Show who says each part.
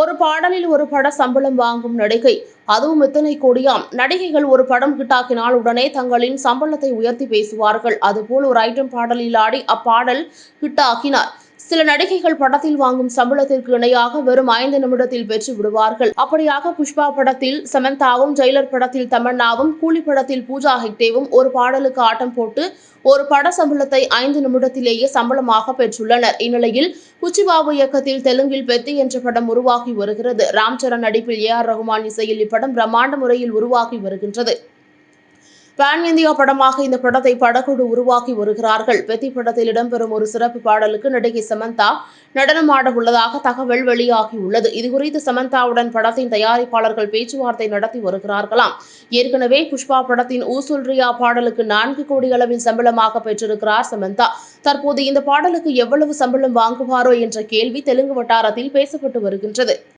Speaker 1: ஒரு பாடலில் ஒரு பட சம்பளம் வாங்கும் நடிகை. அதுவும் இத்தனை கோடியாம். நடிகைகள் ஒரு படம் ஹிட்டாக்கினால் உடனே தங்களின் சம்பளத்தை உயர்த்தி பேசுவார்கள். அதுபோல் ஒரு ஐட்டம் பாடலில் ஆடி அப்பாடல் ஹிட்டாக்கினார் சில நடிகைகள் படத்தில் வாங்கும் சம்பளத்திற்கு இணையாக வெறும் ஐந்து நிமிடத்தில் பெற்று விடுவார்கள். அப்படியாக புஷ்பா படத்தில் சமந்தாவும் ஜெயிலர் படத்தில் தமன்னாவும் கூலி படத்தில் பூஜா ஹெக்டேவும் ஒரு பாடலுக்கு ஆட்டம் போட்டு ஒரு பட சம்பளத்தை ஐந்து நிமிடத்திலேயே சம்பளமாக பெற்றுள்ளனர். இந்நிலையில் குச்சிபாபு இயக்கத்தில் தெலுங்கில் பெத்தி என்ற படம் உருவாகி வருகிறது. ராம்சரண் நடிப்பில் ஏ ஆர் ரகுமான் இசையில் இப்படம் பிரம்மாண்ட முறையில் உருவாகி வருகின்றது. பேன் இந்தியா படமாக இந்த படத்தை படக்குழு உருவாக்கி வருகிறார்கள். பெத்தி படத்தில் இடம்பெறும் ஒரு சிறப்பு பாடலுக்கு நடிகை சமந்தா நடனமாட உள்ளதாக தகவல் வெளியாகியுள்ளது. இதுகுறித்து சமந்தாவுடன் படத்தின் தயாரிப்பாளர்கள் பேச்சுவார்த்தை நடத்தி வருகிறார்களாம். ஏற்கனவே புஷ்பா படத்தின் ஊசுல்ரியா பாடலுக்கு நான்கு கோடி அளவில் சம்பளமாக பெற்றிருக்கிறார் சமந்தா. தற்போது இந்த பாடலுக்கு எவ்வளவு சம்பளம் வாங்குவாரோ என்ற கேள்வி தெலுங்கு வட்டாரத்தில் பேசப்பட்டு வருகின்றது.